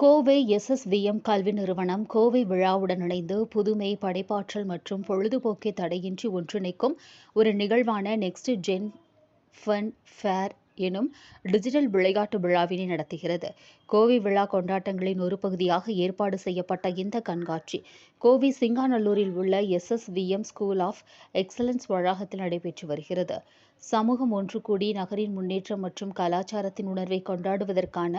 Kovai SSVM கல்வி நிறுவனம் கோவை விழாவுடன் இணைந்து புதுமை படைப்பாற்றல் மற்றும் பொழுதுபோக்கை தடையின்றி ஒன்றிணைக்கும் ஒரு நிகழ்வான நெக்ஸ்ட் ஜென் ஃபன் ஃபேர் எனும் டிஜிட்டல் விளையாட்டு விழாவினை நடத்துகிறது. கோவை விழா கொண்டாட்டங்களின் ஒரு பகுதியாக ஏற்பாடு செய்யப்பட்ட இந்த கண்காட்சி. கோவை சிங்காநல்லூரில் உள்ள எஸ்எஸ்விஎம் ஸ்கூல் ஆஃப் எக்ஸலன்ஸ் வளாகத்தில் நடைபெற்று வருகிறது. சமூகம் ஒன்று கூடி நகரின் முன்னேற்றம் மற்றும் கலாச்சாரத்தின் உணர்வை கொண்டாடுவதற்கான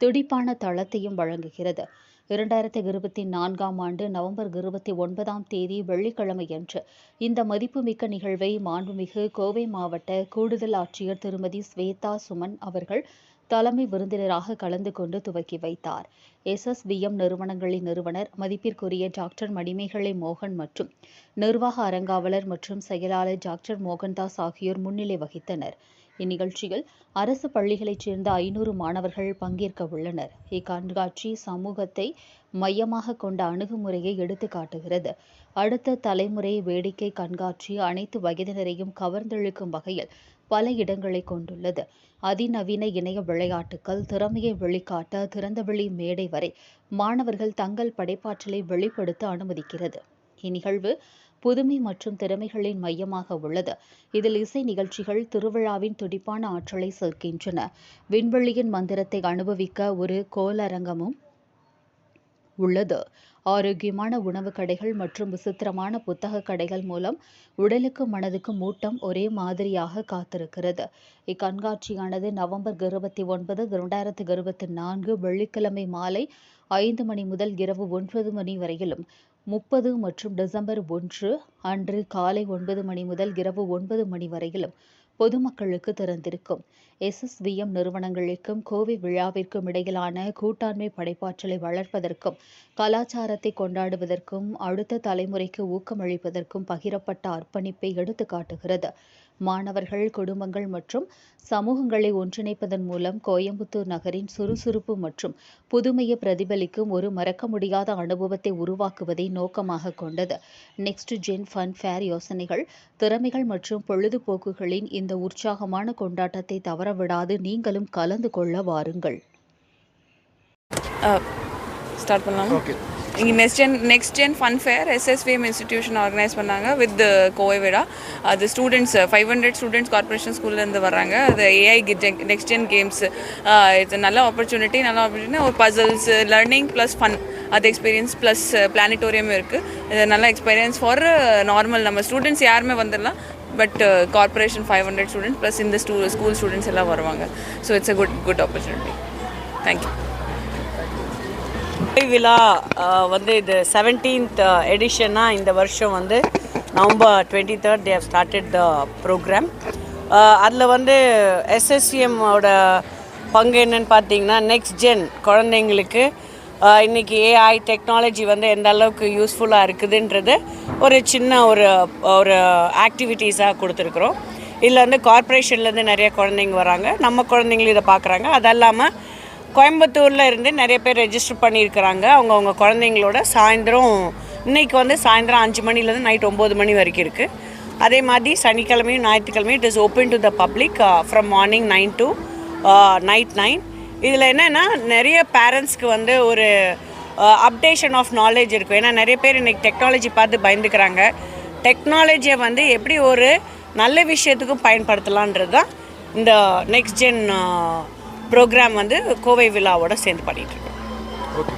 துடிப்பான தளத்தையும் வழங்குகிறது. இரண்டாயிரத்தி இருபத்தி நான்காம் ஆண்டு நவம்பர் இருபத்தி ஒன்பதாம் தேதி வெள்ளிக்கிழமையன்று இந்த மதிப்புமிக்க நிகழ்வை மாண்புமிகு கோவை மாவட்ட கூடுதல் ஆட்சியர் திருமதி ஸ்வேதா சுமன் அவர்கள் தலைமை விருந்தினராக கலந்து கொண்டு துவக்கி வைத்தார். எஸ்எஸ்பிஎம் நிறுவனங்களின் நிறுவனர் மதிப்பிற்குரிய டாக்டர் மணிமேகலை மோகன் மற்றும் நிர்வாக அறங்காவலர் மற்றும் செயலாளர் டாக்டர் மோகன்தாஸ் ஆகியோர் முன்னிலை வகித்தனர். இந்நிகழ்ச்சியில் அரசு பள்ளிகளைச் சேர்ந்த ஐநூறு மாணவர்கள் பங்கேற்க உள்ளனர். இக்கண்காட்சி சமூகத்தை மையமாக கொண்ட அணுகுமுறையை எடுத்து காட்டுகிறது. அடுத்த தலைமுறை வேடிக்கை கண்காட்சி அனைத்து வயதினரையும் கவர்ந்தெழுக்கும் வகையில் பல இடங்களை கொண்டுள்ளது. அதிநவீன இணைய விளையாட்டுகள் திறமையை வெளிக்காட்ட திறந்தவெளி மேடை வரை மாணவர்கள் தங்கள் படைப்பாற்றலை வெளிப்படுத்த அனுமதிக்கிறது. இந்நிகழ்வு புதுமை மற்றும் திறமைகளின் மையமாக உள்ளது. இதில் இசை நிகழ்ச்சிகள் திருவிழாவின் துடிப்பான ஆற்றலை சேர்க்கின்றன. விண்வெளியின் மந்திரத்தை அனுபவிக்க ஒரு கோலரங்கமும் உள்ளது. ஆரோக்கியமான உணவு கடைகள் மற்றும் விசித்திரமான புத்தக கடைகள் மூலம் உடலுக்கும் மனதுக்கும் ஊட்டம் ஒரே மாதிரியாக காத்திருக்கிறது. இக்கண்காட்சியானது நவம்பர் இருபத்தி ஒன்பது இரண்டாயிரத்தி இருபத்தி நான்கு வெள்ளிக்கிழமை மாலை ஐந்து மணி முதல் இரவு ஒன்பது மணி வரையிலும் முப்பது மற்றும் டிசம்பர் ஒன்று அன்று காலை ஒன்பது மணி முதல் இரவு ஒன்பது மணி வரையிலும் பொதுமக்களுக்கு திறந்திருக்கும். எஸ்எஸ்விஎம் நிறுவனங்களுக்கும் கோவை விழாவிற்கும் இடையிலான கூட்டாண்மை படைப்பாற்றலை வளர்ப்பதற்கும் கலாச்சாரத்தை கொண்டாடுவதற்கும் அடுத்த தலைமுறைக்கு ஊக்கமளிப்பதற்கும் பகிரப்பட்ட அர்ப்பணிப்பை எடுத்து காட்டுகிறது மாணவர்கள் குடும்பங்கள் மற்றும் சமூகங்களை ஒன்றிணைப்பதன் மூலம் கோயம்புத்தூர் நகரின் சுறுசுறுப்பு மற்றும் புதுமையை பிரதிபலிக்கும் ஒரு மறக்க முடியாத அனுபவத்தை உருவாக்குவதை நோக்கமாக கொண்டது. நெக்ஸ்ட் ஜென் ஃபன் ஃபேர் யோசனைகள் திறமைகள் மற்றும் பொழுதுபோக்குகளின் இந்த உற்சாகமான கொண்டாட்டத்தை தவறவிடாது நீங்களும் கலந்து கொள்ள வாருங்கள். ஸ்டார்ட் பண்ணலாம்? ஓகே இங்கே next gen next gen fun fair SSVM institution organise பண்ணாங்க வித் கோவை அது students five hundred students corporation ஸ்கூல்லேருந்து வராங்க அது ஏஐ நெக்ஸ்ட் ஜென் கேம்ஸ் இது நல்ல ஆப்பர்ச்சுனிட்டி நல்ல ஆப்பர்ச்சுனிட்டி ஒரு பசல்ஸ் லேர்னிங் ப்ளஸ் ஃபன் அது எக்ஸ்பீரியன்ஸ் ப்ளஸ் பிளானிட்டோரியம் இருக்குது இது நல்ல எக்ஸ்பீரியன்ஸ் ஃபார் நார்மல் நம்ம ஸ்டூடெண்ட்ஸ் யாருமே வந்துடலாம் but corporation five hundred students plus இந்த ஸ்டூ ஸ்கூல் ஸ்டூடெண்ட்ஸ் எல்லாம் வருவாங்க. So it's a good good opportunity thank you you விழா வந்து இது செவன்டீன்த் எடிஷனாக இந்த வருஷம் வந்து November twenty third day started the program அதில் வந்து எஸ்எஸ்சிஎம்மோட பங்கு என்னன்னு பார்த்தீங்கன்னா நெக்ஸ்ட் ஜென் குழந்தைங்களுக்கு இன்றைக்கி இன்னைக்கு ஏஐ டெக்னாலஜி வந்து எந்த அளவுக்கு யூஸ்ஃபுல்லாக இருக்குதுன்றது ஒரு சின்ன ஒரு ஒரு ஆக்டிவிட்டீஸாக கொடுத்துருக்குறோம். இதில் வந்து கார்ப்பரேஷன்லேருந்து நிறைய குழந்தைங்க வராங்க. நம்ம குழந்தைங்களும் இதை பார்க்குறாங்க. அது இல்லாமல் கோயம்புத்தூரில் இருந்து நிறைய பேர் ரெஜிஸ்டர் பண்ணியிருக்கிறாங்க. அவங்க அவங்க குழந்தைங்களோட சாயந்தரம் இன்னைக்கு வந்து சாயந்தரம் அஞ்சு மணிலேருந்து நைட் ஒம்பது மணி வரைக்கும் இருக்குது அதே மாதிரி சனிக்கிழமையும் ஞாயிற்றுக்கிழமையும் it is open to the public from morning nine to night nine இதில் என்னென்னா நிறைய பேரண்ட்ஸ்க்கு வந்து ஒரு அப்டேஷன் ஆஃப் நாலேஜ் இருக்கும். ஏன்னா நிறைய பேர் இன்றைக்கி டெக்னாலஜி பார்த்து பயந்துக்கிறாங்க. டெக்னாலஜியை வந்து எப்படி ஒரு நல்ல விஷயத்துக்கும் பயன்படுத்தலான்றது தான் இந்த நெக்ஸ்ட் ஜென் ப்ரோக்ராம் வந்து கோவை விழாவோட சேர்ந்து பண்ணிகிட்ருக்கோம் ஓகே.